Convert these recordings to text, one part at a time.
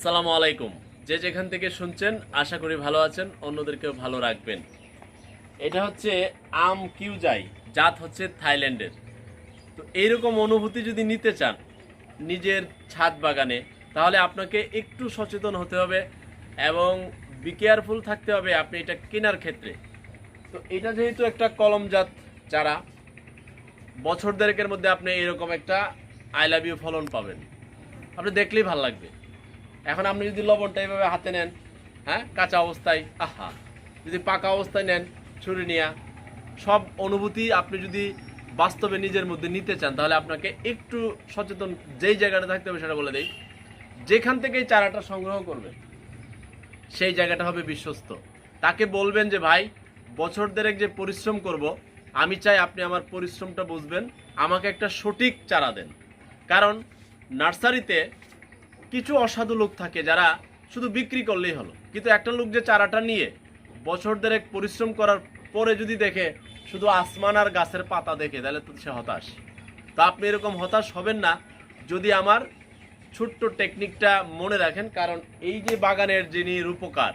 আসসালামু আলাইকুম। যে যেখান থেকে শুনছেন, আশা করি ভালো আছেন, অন্যদেরকেও ভালো রাখবেন। এটা হচ্ছে আম কিউজাই, জাত হচ্ছে থাইল্যান্ডের। তো এইরকম অনুভূতি যদি নিতে চান নিজের ছাদ বাগানে, তাহলে আপনাকে একটু সচেতন হতে হবে এবং বি কেয়ারফুল থাকতে হবে আপনি এটা কেনার ক্ষেত্রে। তো এটা যেহেতু একটা কলমজাত চারা, বছর দেড়েকের মধ্যে আপনি এরকম একটা আই লাভ ইউ ফলন পাবেন। আপনি দেখলেই ভালো লাগবে। এখন আপনি যদি লবণটা এইভাবে হাতে নেন হ্যাঁ কাঁচা অবস্থায়, আহা, যদি পাকা অবস্থায় নেন, ছুরি নিয়া, সব অনুভূতি আপনি যদি বাস্তবে নিজের মধ্যে নিতে চান, তাহলে আপনাকে একটু সচেতন যেই জায়গাটা থাকতে হবে সেটা বলে দেই। যেখান থেকে এই চারাটা সংগ্রহ করবেন, সেই জায়গাটা হবে বিশ্বস্ত। তাকে বলবেন যে, ভাই, বছর দেড়েক যে পরিশ্রম করব, আমি চাই আপনি আমার পরিশ্রমটা বুঝবেন, আমাকে একটা সঠিক চারা দেন। কারণ নার্সারিতে কিছু অসাধু লোক থাকে যারা শুধু বিক্রি করলেই হলো। কিন্তু একটা লোক যে চারাটা নিয়ে বছর দেড়েক পরিশ্রম করার পরে যদি দেখে শুধু আসমান আর গাছের পাতা দেখে, তাহলে তো সে হতাশ। তা আপনি এরকম হতাশ হবেন না, যদি আমার ছোট্ট টেকনিকটা মনে রাখেন, কারণ এই যে বাগানের যিনি রূপকার,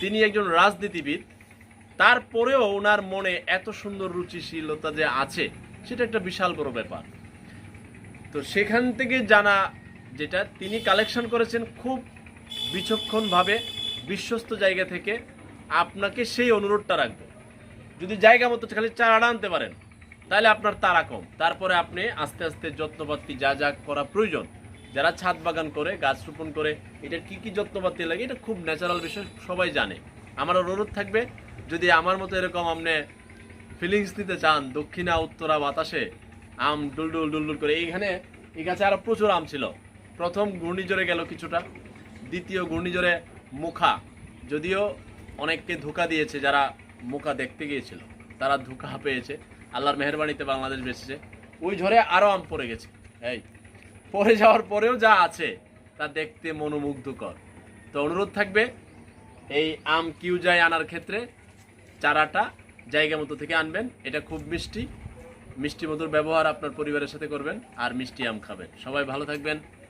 তিনি একজন রাজনীতিবিদ, তারপরেও ওনার মনে এত সুন্দর রুচিশীলতা যে আছে, সেটা একটা বিশাল বড় ব্যাপার। তো সেখান থেকে জানা যেটা তিনি কালেকশন করেছেন খুব বিচক্ষণভাবে বিশ্বস্ত জায়গা থেকে, আপনাকে সেই অনুরোধটা রাখব। যদি জায়গা মতো খালি চারাটা আনতে পারেন, তাহলে আপনার তারা কম। তারপরে আপনি আস্তে আস্তে যত্নপাতি যা যা করা প্রয়োজন, যারা ছাদ বাগান করে, গাছ রোপণ করে, এটার কি কি যত্নপাতি লাগে, এটা খুব ন্যাচারাল বিষয়, সবাই জানে। আমার অনুরোধ থাকবে, যদি আমার মতো এরকম আপনি ফিলিংস নিতে চান, দক্ষিণা, উত্তরা বাতাসে, আম ডুলডুল ডুলডুল করে, এইখানে, এই গাছে আরও প্রচুর আম ছিল। প্রথম ঘূর্ণিঝড়ে গেল কিছুটা, দ্বিতীয় ঘূর্ণিঝড়ে মুখা, যদিও অনেককে ধোকা দিয়েছে যারা মুখা দেখতে গিয়েছিল, তারা ধোকা পেয়েছে, আল্লাহর মেহরবানিতে বাংলাদেশ বেঁচেছে। ওই ঝড়ে আরও আম পড়ে গেছে, এই, পড়ে যাওয়ার পরেও যা আছে, তা দেখতে মনোমুগ্ধকর। তো অনুরোধ থাকবে, এই আম কিউজাই আনার ক্ষেত্রে চারাটা জায়গা মতো থেকে আনবেন, এটা খুব মিষ্টি। মিষ্টি মধুর ব্যবহার আপনার পরিবারের সাথে করবেন, আর মিষ্টি আম খাবেন। সবাই ভালো থাকবেন।